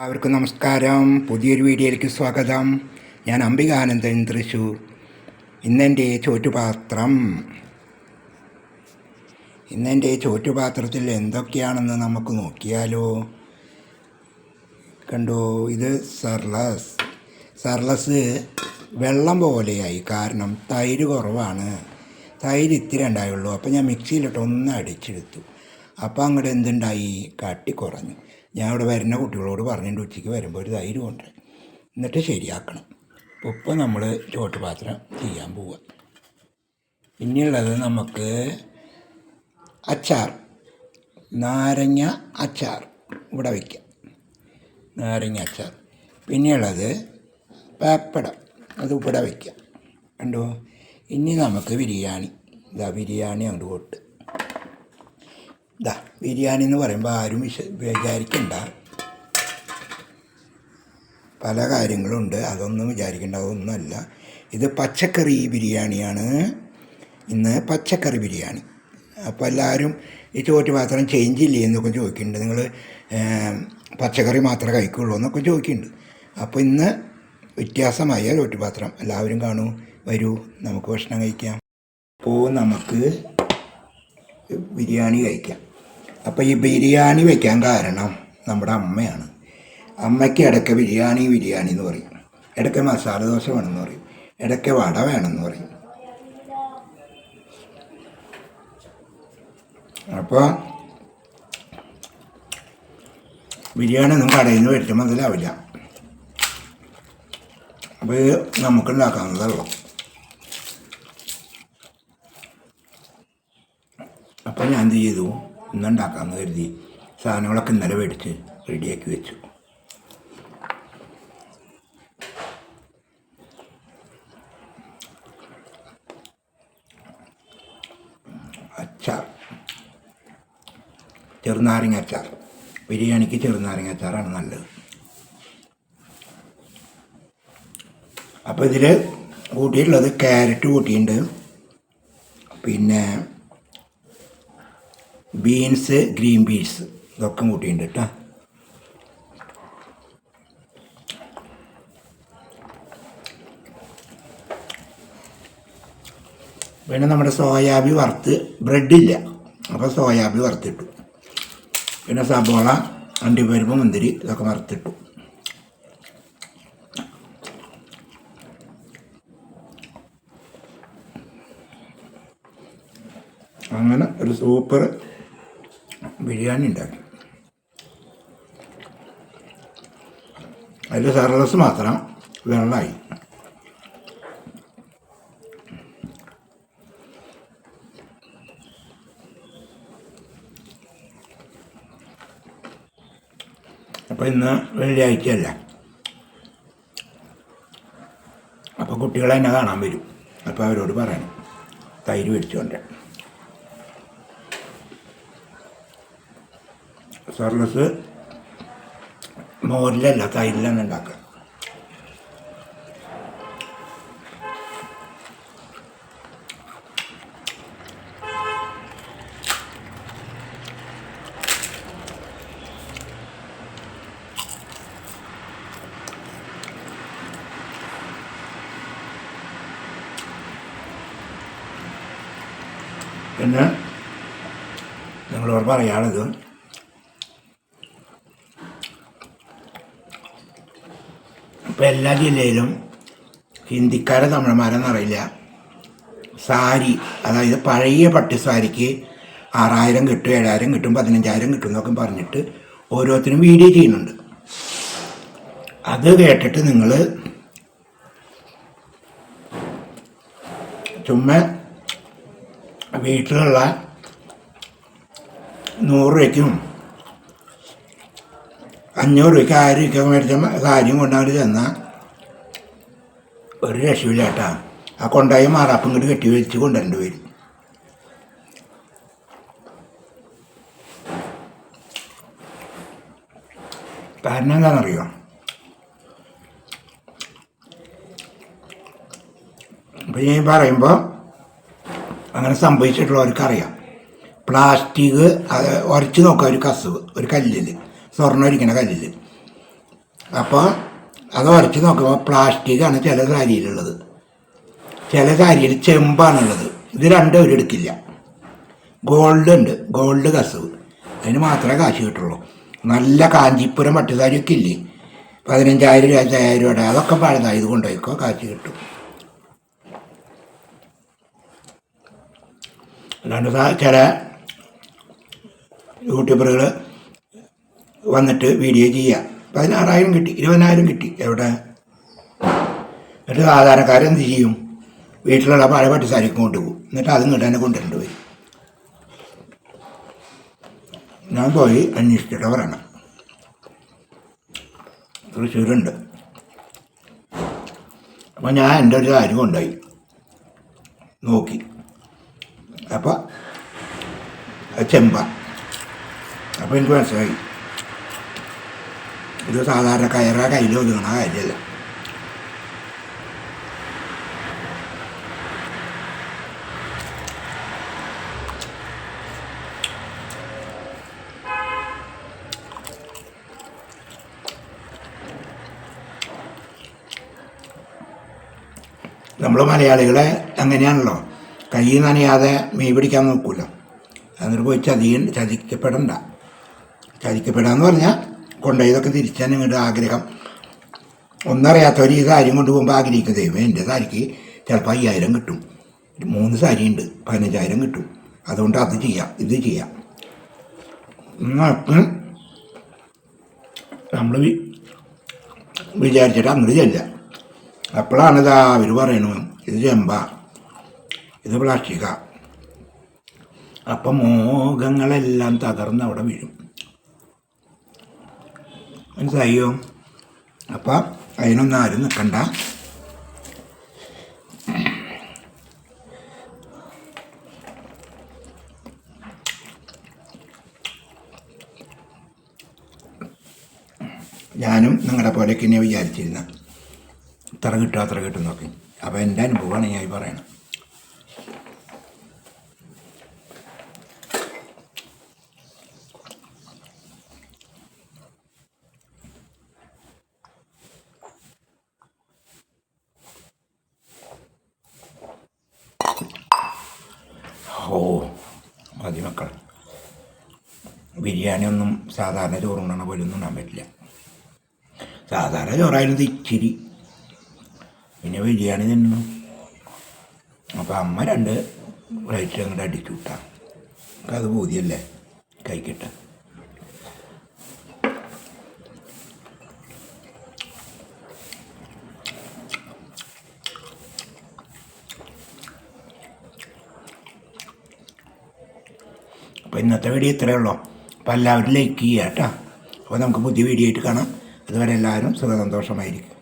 എല്ലാവർക്കും നമസ്കാരം. പുതിയൊരു വീഡിയോയിലേക്ക് സ്വാഗതം. ഞാൻ അംബികാനന്ദൻ തൃശൂർ. ഇന്നെന്റെ ചോറ്റുപാത്രം. ഇന്നെന്റെ ചോറ്റുപാത്രത്തിൽ എന്തൊക്കെയാണെന്ന് നമുക്ക് നോക്കിയാലോ. കണ്ടോ ഇത് സർലസ്. സർലസ് വെള്ളം പോലെയായി. കാരണം തൈര് കുറവാണ്. തൈര് ഇത്തിരി ഉണ്ടായുള്ളൂ. അപ്പോൾ ഞാൻ മിക്സിയിലിട്ട് ഒന്ന് അടിച്ചെടുത്തു. അപ്പോൾ അങ്ങോട്ട് എന്തുണ്ടായി? കട്ടി കുറഞ്ഞു. ഞാൻ ഇവിടെ വരുന്ന കുട്ടികളോട് പറഞ്ഞിട്ട് ഉച്ചയ്ക്ക് വരുമ്പോൾ ഒരു തൈര് എന്നിട്ട് ശരിയാക്കണം. അപ്പോൾ ഇപ്പോൾ നമ്മൾ ചോട്ടുപാത്രം ചെയ്യാൻ പോവുക പിന്നെയുള്ളത് നമുക്ക് അച്ചാർ. നാരങ്ങ അച്ചാർ ഇവിടെ വയ്ക്കാം നാരങ്ങ അച്ചാർ. പിന്നെയുള്ളത് പാപ്പടം അത് ഇവിടെ വയ്ക്കാം കണ്ടോ? ഇനി നമുക്ക് ബിരിയാണി. ഇതാ ബിരിയാണി അങ്ങോട്ട് കൊട്ട് ഇതാ ബിരിയാണി എന്ന് പറയുമ്പോൾ ആരും വിശ വിചാരിക്കണ്ട. പല കാര്യങ്ങളുണ്ട് അതൊന്നും വിചാരിക്കേണ്ട അതൊന്നുമല്ല. ഇത് പച്ചക്കറി ബിരിയാണിയാണ്. ഇന്ന് പച്ചക്കറി ബിരിയാണി. അപ്പോൾ എല്ലാവരും ഈ ചോറ്റ് പാത്രം ചേഞ്ച് ഇല്ലേ എന്നൊക്കെ ചോദിക്കുന്നുണ്ട് നിങ്ങൾ പച്ചക്കറി മാത്രമേ കഴിക്കുള്ളൂ എന്നൊക്കെ ചോദിക്കുന്നുണ്ട് അപ്പോൾ ഇന്ന് വ്യത്യാസമായ ചോറ്റുപാത്രം എല്ലാവരും കാണൂ വരൂ നമുക്ക് ഭക്ഷണം കഴിക്കാം. അപ്പോൾ നമുക്ക് ബിരിയാണി കഴിക്കാം. അപ്പോൾ ഈ ബിരിയാണി വയ്ക്കാൻ കാരണം നമ്മുടെ അമ്മയാണ്. അമ്മയ്ക്ക് ഇടയ്ക്ക് ബിരിയാണി ബിരിയാണി എന്ന് പറയും. ഇടയ്ക്ക് മസാല ദോശ വേണമെന്ന് പറയും. ഇടയ്ക്ക് വട വേണമെന്ന് പറയും. അപ്പോൾ ബിരിയാണി ഒന്നും കടയിൽ നിന്ന് വരുത്തും മുതലാവില്ല അപ്പോൾ ഇത് നമുക്കുണ്ടാക്കാവുന്നതല്ലോ അപ്പോൾ ഞാൻ എന്ത് ചെയ്തു? ഇന്നുണ്ടാക്കാമെന്ന് കരുതി സാധനങ്ങളൊക്കെ ഇന്നലെ മേടിച്ച് റെഡിയാക്കി വെച്ചു. അച്ചാർ. ചെറുനാരങ്ങ അച്ചാർ. ബിരിയാണിക്ക് ചെറുനാരങ്ങ അച്ചാറാണ് നല്ലത്. അപ്പോൾ ഇതിൽ കൂട്ടിയിട്ടുള്ളത് ക്യാരറ്റ് കൂട്ടിയിട്ടുണ്ട്. പിന്നെ ബീൻസ് ഗ്രീൻ ബീൻസ് ഇതൊക്കെ കൂട്ടിയിട്ടുണ്ട് കേട്ടോ. പിന്നെ നമ്മുടെ സോയാബി വറുത്ത് ബ്രെഡില്ല. അപ്പോൾ സോയാബി വറുത്തിട്ടു. പിന്നെ സബോള അണ്ടിപ്പരിപ്പ് മുന്തിരി ഇതൊക്കെ വറുത്തിട്ടു. അങ്ങനെ ഒരു സൂപ്പർ ബിരിയാണി ഉണ്ടാക്കി. അതിൽ സർലസ് മാത്രം വെള്ളമായി അപ്പോൾ ഇന്ന് വെള്ളിയാഴ്ചയല്ല. അപ്പോൾ കുട്ടികളെ എന്നെ കാണാൻ വരും. അപ്പോൾ അവരോട് പറയണം. തൈര് മേടിച്ചുകൊണ്ട് സർലസ് മോരിലല്ല തൈരിലാണ് ഉണ്ടാക്കുക പിന്നെ നിങ്ങളോട് പറയാനുള്ളത് ഇപ്പം എല്ലാ ജില്ലയിലും ഹിന്ദിക്കാരെ തമിഴന്മാരെന്ന് അറിയില്ല. സാരി അതായത് പഴയ പട്ടി സാരിക്ക് ആറായിരം കിട്ടും ഏഴായിരം കിട്ടും പതിനഞ്ചായിരം കിട്ടും എന്നൊക്കെ പറഞ്ഞിട്ട് ഓരോരുത്തരും വീഡിയോ ചെയ്യുന്നുണ്ട്. അത് കേട്ടിട്ട് നിങ്ങൾ ചുമ്മാ വീട്ടിലുള്ള നൂറ് രൂപയ്ക്കും അഞ്ഞൂറ് രൂപയ്ക്ക് ആയിരം രൂപയ്ക്ക് മേടിച്ച സാരിയും കൊണ്ടവർ ചെന്നാൽ ഒരു രക്ഷയില്ല കേട്ടാ. ആ കൊണ്ടായി മാറാപ്പം ഇങ്ങോട്ട് കെട്ടി വലിച്ച് കൊണ്ടുവരേണ്ടി വരും. കാരണം എന്താണെന്നറിയോ? അപ്പം ഞാൻ പറയുമ്പോൾ അങ്ങനെ സംഭവിച്ചിട്ടുള്ളവർക്കറിയാം പ്ലാസ്റ്റിക് അത് ഉരച്ച് നോക്കുക ഒരു കസവ് ഒരു കല്ലിൽ സ്വർണം ഒരിക്കണ കല്ലിൽ അപ്പോൾ അത് വരച്ച് നോക്കുമ്പോൾ പ്ലാസ്റ്റിക്കാണ് ചില സാരിയിലുള്ളത് ചില സാരിയിൽ ചെമ്പാണുള്ളത്. ഇത് രണ്ടും ഒരു എടുക്കില്ല. ഗോൾഡ് ഉണ്ട്. ഗോൾഡ് കസവ്. അതിന് മാത്രമേ കാശ് കിട്ടുള്ളൂ. നല്ല കാഞ്ചീപുരം പട്ടുസാരിയൊക്കെ ഇല്ലേ? പതിനഞ്ചായിരം ഇരുപത്തയ്യായിരം രൂപയുടെ അതൊക്കെ പഴുതായത് കൊണ്ടുപോയിക്കോ കാശ് കിട്ടും. അല്ലാണ്ട് ചില യൂട്യൂബറുകൾ വന്നിട്ട് വീഡിയോ ചെയ്യുക പതിനാറായിരം കിട്ടി ഇരുപതിനായിരം കിട്ടി. എവിടെ? എന്നിട്ട് സാധാരണക്കാരെന്ത് ചെയ്യും? വീട്ടിലുള്ള പഴയ കൊണ്ട് കൊണ്ടുപോകും. എന്നിട്ട് അതും കിട്ടാൻ കൊണ്ടുവരേണ്ടി വരും. ഞാൻ പോയി അന്വേഷിച്ചിട്ട് പറയണം. തൃശ്ശൂരുണ്ട്. അപ്പോൾ ഞാൻ എന്റെ ഒരു സാരി കൊണ്ടുപോയി. നോക്കി. അപ്പോൾ അത് ചെമ്പ. അപ്പോൾ എനിക്ക് മനസ്സിലായി. ഇത് സാധാരണ കയറ കയ്യിൽ ഒതുങ്ങണ കാര്യമല്ല. നമ്മൾ മലയാളികളെ അങ്ങനെയാണല്ലോ. കൈ നനയാതെ മീൻ പിടിക്കാൻ നോക്കൂല. എന്നിട്ട് പോയി ചതി ചതിക്കപ്പെടണ്ട. ചതിക്കപ്പെടാന്ന് പറഞ്ഞാൽ കൊണ്ടുപോയതൊക്കെ തിരിച്ചാൽ നിങ്ങളുടെ ആഗ്രഹം. ഒന്നറിയാത്തവർ ഈ സാരിയും കൊണ്ട് പോകുമ്പോൾ ദൈവം എന്റെ സാരിക്ക് ചിലപ്പോൾ അയ്യായിരം കിട്ടും. മൂന്ന് സാരി ഉണ്ട് പതിനഞ്ചായിരം കിട്ടും. അതുകൊണ്ട് അത് ചെയ്യാം ഇത് ചെയ്യാം. നമ്മൾ വിചാരിച്ചിട്ട് അങ്ങോട്ട് ചെല്ലുക. അപ്പോഴാണ് ഇതാ അവർ പറയണു ഇത് ചെമ്പ ഇത് പ്ലാസ്റ്റിക്ക. അപ്പം മോഹങ്ങളെല്ലാം തകർന്ന് അവിടെ വീഴും. മനസ്സിലായോ? അപ്പം അതിനൊന്നും ആരും നിൽക്കണ്ട ഞാനും നിങ്ങളുടെ പോലെയൊക്കെ തന്നെ വിചാരിച്ചിരുന്ന. ഇത്ര കിട്ടും അത്ര കിട്ടും നോക്കി. അപ്പോൾ എന്റെ അനുഭവമാണ് ഞാൻ പറയണം ബിരിയാണി ഒന്നും സാധാരണ ചോറുണ്ണണ പോലെ ഒന്നും ഉണ്ണാൻ പറ്റില്ല. സാധാരണ ചോറായിരുന്നത് ഇച്ചിരി. പിന്നെ ബിരിയാണി തിന്നു അപ്പോൾ അമ്മ രണ്ട് പ്ലേറ്റ് അങ്ങോട്ട് അടിച്ചു വിട്ടാ. അപ്പം അത് പൂതിയല്ലേ? കഴിക്കട്ടെ അപ്പോൾ ഇന്നത്തെ വീഡിയോ ഇത്രയേ ഉള്ളൂ. അപ്പോൾ എല്ലാവരും ലൈക്ക് ചെയ്യുക കേട്ടോ. അപ്പോൾ നമുക്ക് പുതിയ വീഡിയോ ആയിട്ട് കാണാം. അതുവരെ എല്ലാവരും സുഖസന്തോഷമായിരിക്കും